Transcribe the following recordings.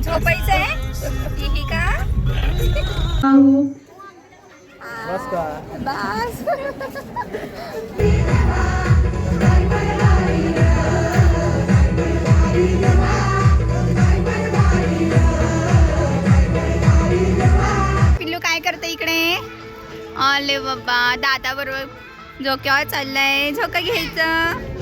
झोपायचं आहे. ही का? बस का बस पिल्लू काय करते इकडे? आले बाबा दादा बरोबर झोक्यावर चाललाय. झोका घ्यायचं.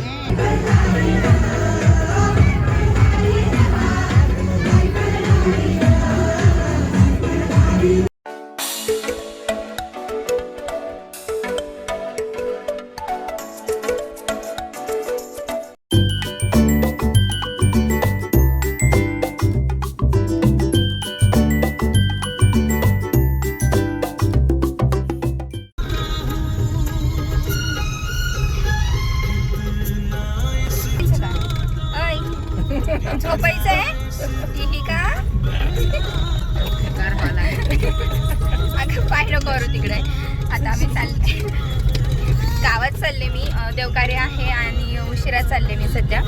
देवकार्य आहे आणि उशिरा चालले मी सध्या.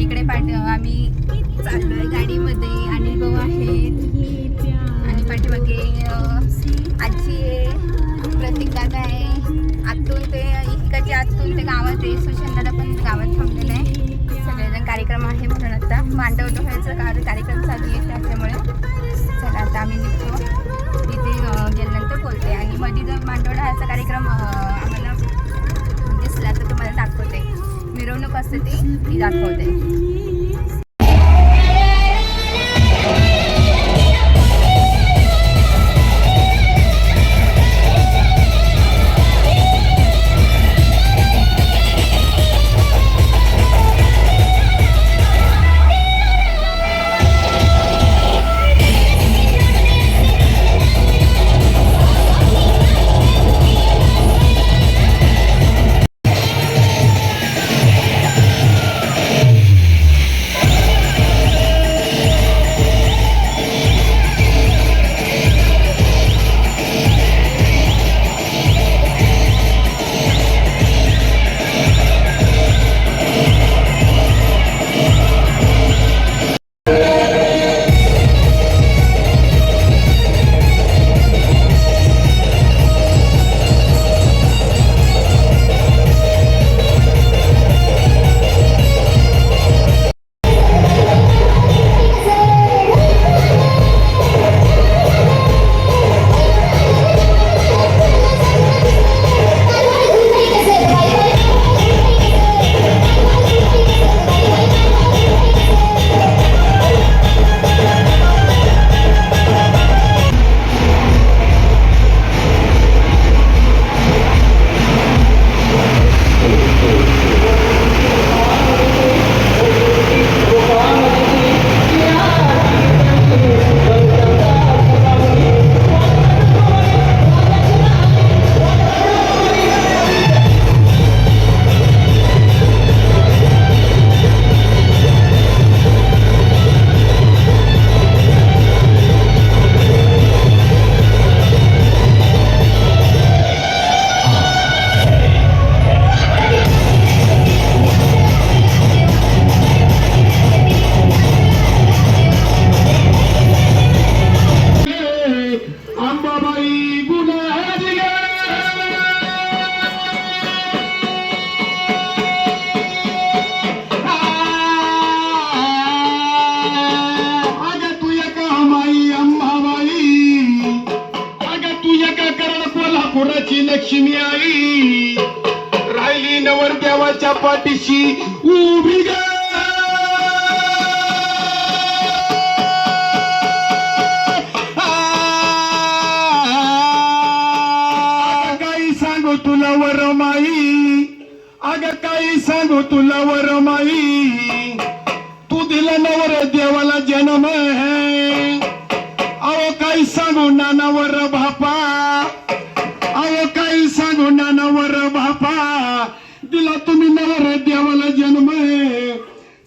इकडे पाठ आम्ही चाललोय गाडीमध्ये. आणि भाऊ आहेत. आणि पाठीमागे आजी आहे. प्रतीक दादा आहे. आतून ते इकडचे आतून ते गावात आहे. सुशांत दादा पण गावात थांबलेले आहे. सगळेजण कार्यक्रम आहे म्हणून आता मांडव डोहायचा कार कार्यक्रम चालू आहे त्याच्यामुळे. चला आता आम्ही निघतो. तिथे गेल्यानंतर बोलते. आणि मध्ये जर मांडव असा कार्यक्रम आम्हाला दिसला तर तुम्हाला दाखवते. मिरवणूक असते ती ती दाखवते. तुला वरमाई अगं काही सांगू तुला वरमाई तू दिला नवर देवाला जन्म अहो काही सांगू नानावर बापा. अहो काही सांगू नानावर बापा. दिला तुम्ही नवर देवाला जन्म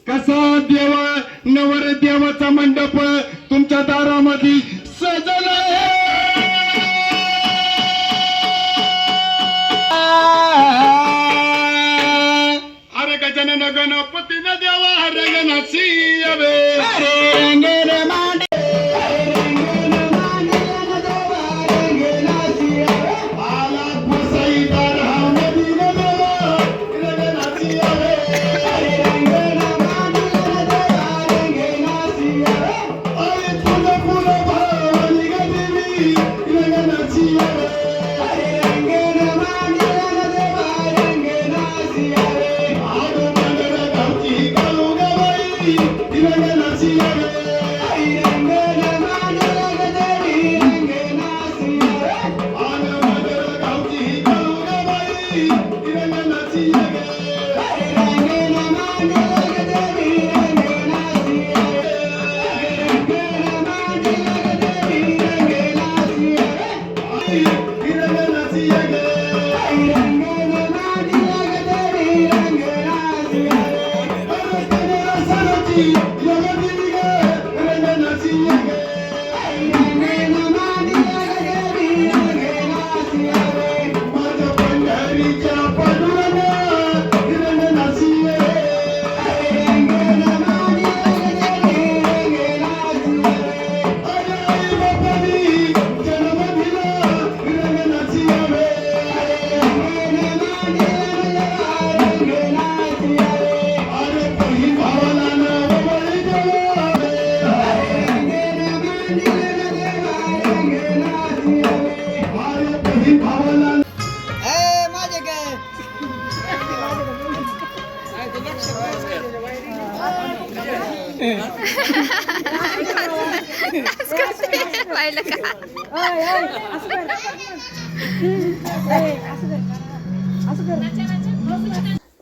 कसा देवा नवर देवाचा मंडप ಗಣಗಣಪತಿನ ದೇವ ಹರಗಣ ಸೀಯವೆ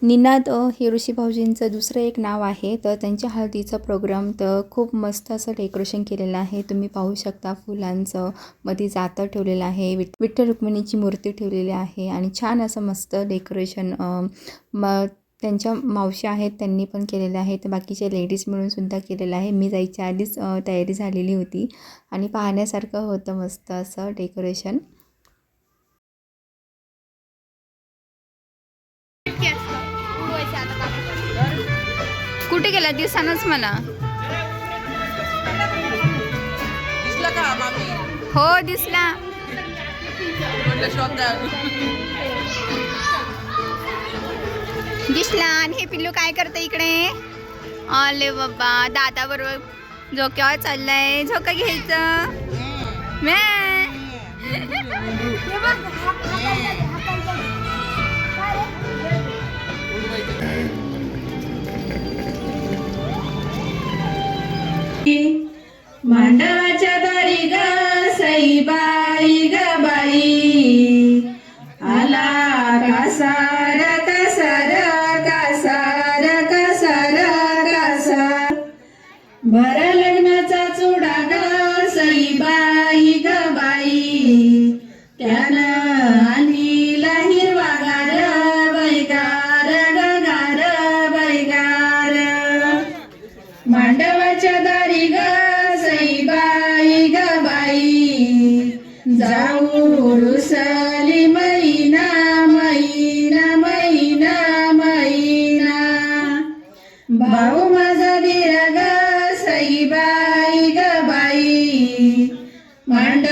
निनाद हे ऋषी भाऊजींचं दुसरं एक नाव आहे तर त्यांच्या हळदीचं प्रोग्राम तर खूप मस्त असं डेकोरेशन केलेलं आहे. तुम्ही पाहू शकता फुलांचं मध्ये जातं ठेवलेलं आहे विठ विठ्ठल रुक्मिणीची मूर्ती ठेवलेली आहे आणि छान असं मस्त डेकोरेशन म त्यांच्या मावशी आहेत त्यांनी पण केलेलं आहे. तर बाकीचे लेडीज मिळून सुद्धा केलेलं आहे. मी जायच्या आधीच तयारी झालेली होती आणि पाहण्यासारखं होतं मस्त असं डेकोरेशन कुठे गेला? दिवसानच मला हो दिसला. दिसला. आणि हे पिल्लू काय करतं इकडे? आले बाबा. दादा बरोबर झोक्यावर चाललाय. झोका घ्यायचं. म्या. मांडवाच्या மண்ட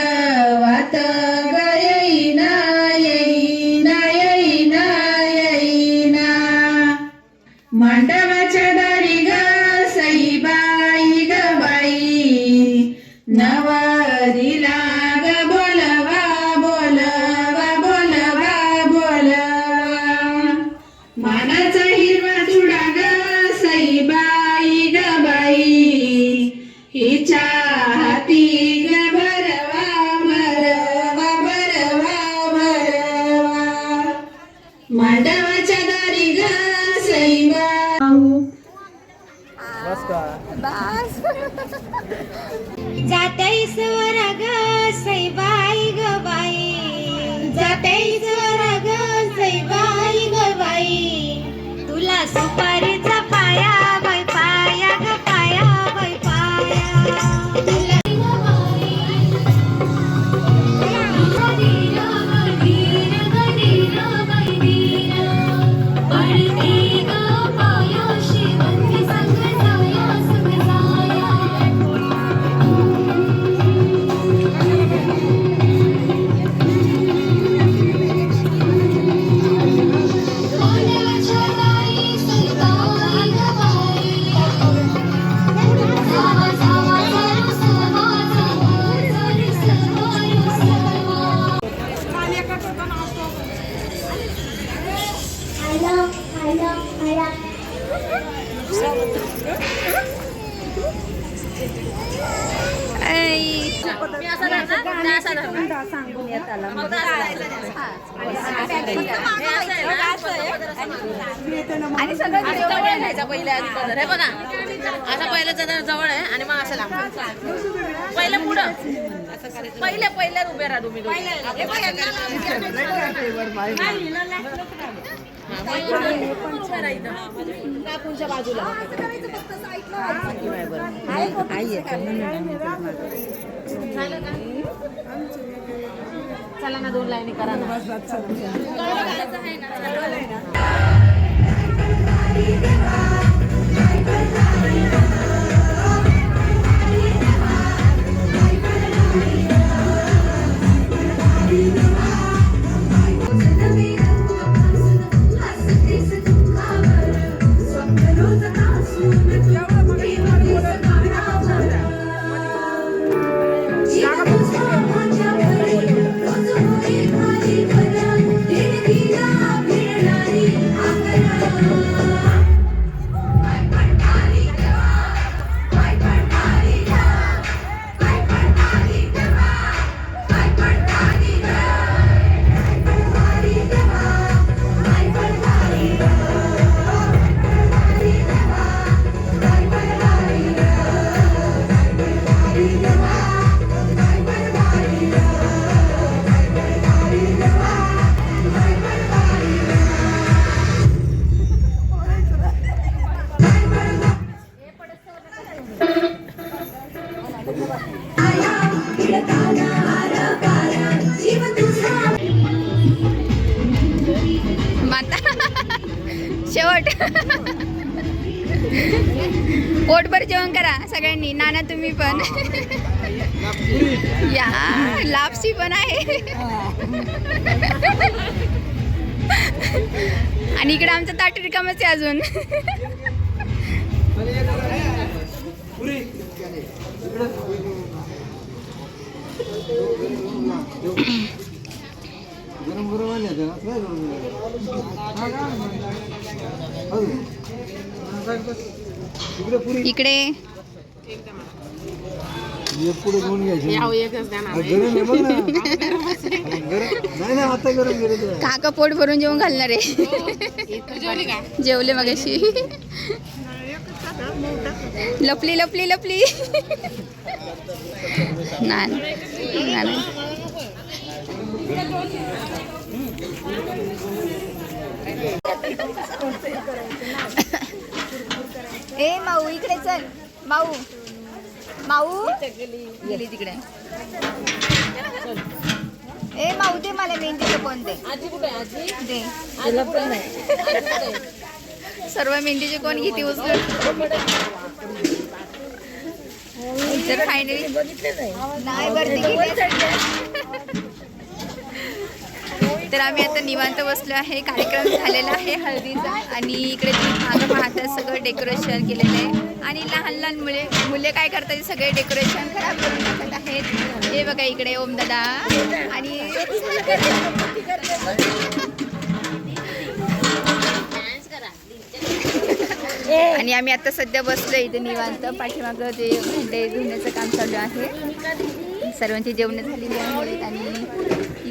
मांडवाच्या दारी ग जातई स्वरा ग सैबाई ग बाई. जातई स्वरा ग सैबाई ग बाई. तुला सुपारीचा आणि सगळं जवळ घ्यायचा पहिले आधी पदर. हे बघा असा पहिलं जरा जवळ आहे आणि मग असं लागतं पहिले पुढं. पहिले पहिले उभे राहा तुम्ही दोघे. हा, मग इकडे उभे राहा इथं. काकूंच्या बाजूला का? चला ना दोन लाईनी करा ना. या लापसी पण आहे. आणि इकडे आमचं ताट रिकामच आहे अजून. गरम गरम आले इकडे. एक पुढे दोन घ्यायचे. याव एकच द्या ना अरे गरम आहे बघ ना. अरे गरम नाही नाही आता गरम काका पोट भरून जेवण घालणार आहे. जेवली का? जेवले मगाशी. लपली लपली लपली. ए माऊ इकडे चल. माऊ. माऊ? गेली तिकडे ए माऊ दे मला मेहंदीचं कोण दे. दे? सर्व मेहंदीचे कोण घेते उचलून? तर फायनली नाही भरती तर आम्ही आता निवांत बसलो आहे. कार्यक्रम झालेला आहे हळदीचा. आणि इकडे तुम्ही मागं पाहतात सगळं डेकोरेशन केलेलं आहे. आणि लहान लहान मुले मुले काय करतात सगळे डेकोरेशन खराब करून टाकत आहेत. हे बघा इकडे ओम दादा. आणि आणि आम्ही आता सध्या बसलो इथे निवांत. पाठीमागं ते भांडे धुण्याचं काम चालू आहे. सर्वांची जेवण झालेली आहेत आणि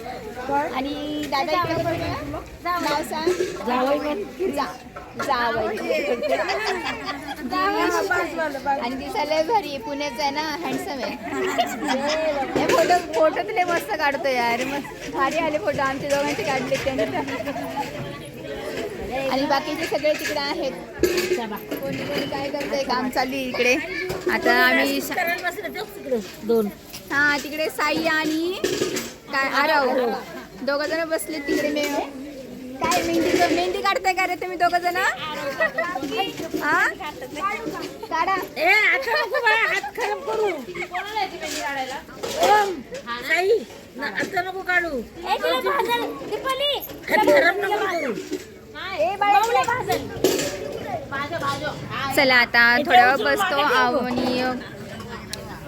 आणि दादा. नाव सांग. आणि दिसायला भारी आहे. पुण्याचं आहे ना हँडसम आहे. फोटो फोटो तुला मस्त काढतो यार. मस्त. भारी आले फोटो आमच्या दोघांचे काढले त्यांनी आणि बाकीचे सगळे तिकडे आहेत. कोणी कोणी काय करतंय? काम चालू आहे इकडे. आता आम्ही दोन. हा तिकडे साई आणि काय आरव. दोघ जण बसले तिकडे मे काय मेहंदी मेहंदी काढताय का रे तुम्ही दोघ जण? काढा. ए आता नको बाळा हात खराब करू. कोणाला येते मेहंदी काढायला नाही ना, आता नको काढू. हात खराब नको करू. भाजो भाजो चला आता थोड्या वेळ बसतो आणि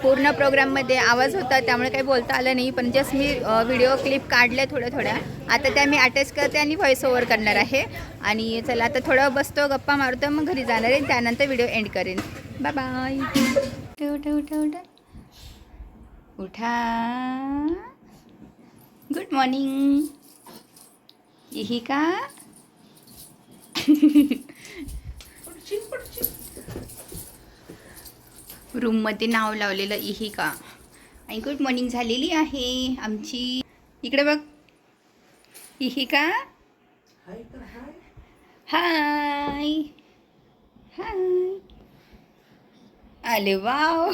पूर्ण प्रोग्राममध्ये आवाज होता त्यामुळे काही बोलता आलं नाही. पण जस्ट मी व्हिडिओ क्लिप काढल्या थोड्या थोड्या. आता त्या मी अटॅच करते आणि व्हॉइस ओव्हर करणार आहे. आणि चला आता थोडं बसतो गप्पा मारतो मग घरी जाणार आहे. त्यानंतर व्हिडिओ एंड करेन. बाय बाय उठा. उठा उठा उठा उठा गुड मॉर्निंग यही का रूममध्ये नाव लावलेलं इही का? आणि गुड मॉर्निंग झालेली आहे आमची. इकडे बघ. इही का? हाय हाय आले वाव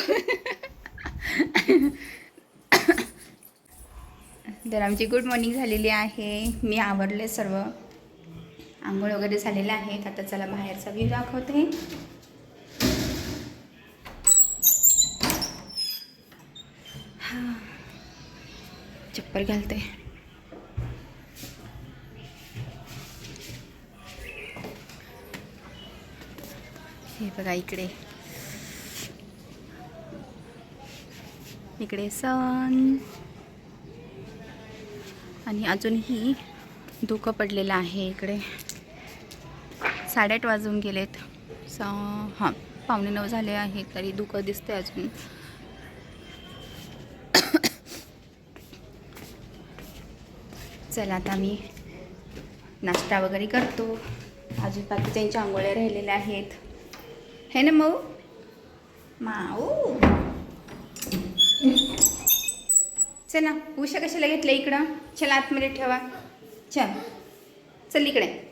तर आमची गुड मॉर्निंग झालेली आहे. मी आवरले सर्व. आंघोळ वगैरे झालेले आहेत आता चला बाहेरचा व्ह्यू दाखवते. चप्पल घालते. हे बघा इकडे. इकडे सन आणि अजूनही धुकं पडलेलं आहे इकडे. साडेआठ वाजून गेलेत. स हां पावणे नऊ झाले आहे तरी धुकं दिसते अजून. चला आता मी नाश्ता वगैरे करतो. अजून बाकीच्यांच्या आंघोळ्या राहिलेल्या आहेत. हे ना मऊ? माऊ? चला उषा कशाला घेतलं इकडं? चला आतमध्ये ठेवा. चल. चल इकडे.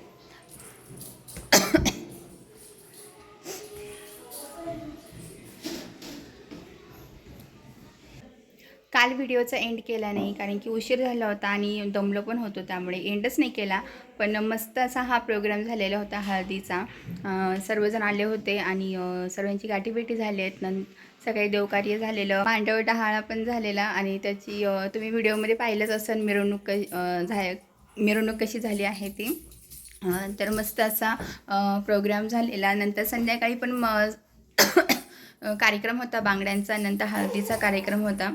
काल व्हिडिओचा एंड केला नाही कारण की उशीर झाला होता आणि दमलो पण होतो त्यामुळे. एंडच नाही केला पण मस्त असा हा प्रोग्राम झालेला होता हळदीचा. सर्वजण आले होते आणि सर्वांची गाठीभेटी झाली आहेत. नं सगळे देवकार्य झालेलं. मांडव डहाळा पण झालेला आणि त्याची तुम्ही व्हिडिओमध्ये पाहिलंच असेल मिरवणूक क- झा मिरवणूक कशी झाली आहे ती. तर मस्त असा प्रोग्राम झालेला. नंतर संध्याकाळी पण म कार्यक्रम होता बांगड्यांचा. नंतर हळदीचा कार्यक्रम होता.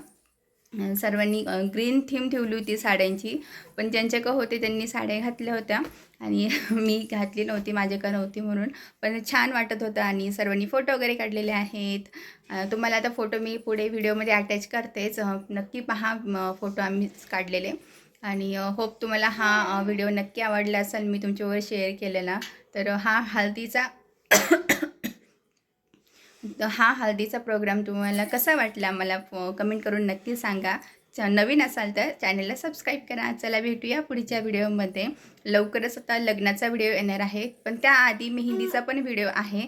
सर्वांनी ग्रीन थीम ठेवली होती साड्यांची. पण ज्यांच्याकडं होते त्यांनी साड्या घातल्या होत्या. आणि मी घातली नव्हती माझ्याकडं नव्हती म्हणून. पण छान वाटत होतं आणि सर्वांनी फोटो वगैरे काढलेले आहेत. तुम्हाला आता फोटो मी पुढे व्हिडिओमध्ये अटॅच करतेच. नक्की पहा फोटो आम्हीच काढलेले. आणि होप तुम्हाला हा व्हिडिओ नक्की आवडला असेल. मी तुमच्यावर शेअर केलेला. तर हा हळदीचा हा हळदीचा प्रोग्राम तुम्हाला कसा वाटला मला कमेंट करून नक्की सांगा. च नवीन असाल तर चॅनलला सबस्क्राईब करा. चला भेटूया पुढच्या व्हिडिओमध्ये लवकरच आता लग्नाचा व्हिडिओ येणार आहे. पण त्याआधी मेहंदीचा पण व्हिडिओ आहे.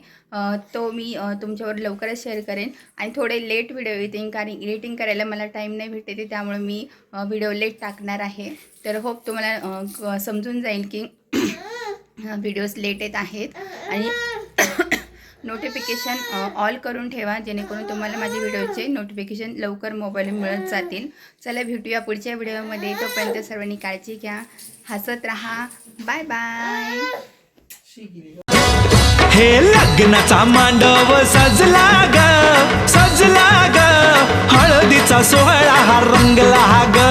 तो मी तुमच्यावर लवकरच शेअर करेन. आणि थोडे लेट व्हिडिओ येतील कारण एडिटिंग करायला मला टाईम नाही भेटते ते त्यामुळे मी व्हिडिओ लेट टाकणार आहे. तर होप तुम्हाला क- समजून जाईल की व्हिडिओज लेट येत आहेत. आणि नोटिफिकेशन ऑल करून ठेवा जेणेकरून तुम्हाला माझे व्हिडिओचे नोटिफिकेशन लवकर मोबाईल मिळत जातील. चला भेटूया पुढच्या व्हिडिओमध्ये तोपर्यंत सर्वांनी काळजी घ्या हसत राहा. बाय बाय हे लग्नाचा मांडव सजला ग सजला ग. हळदीचा सोहळा हा रंगला ग.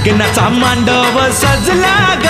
लग्नाचा मांडव सजला ग.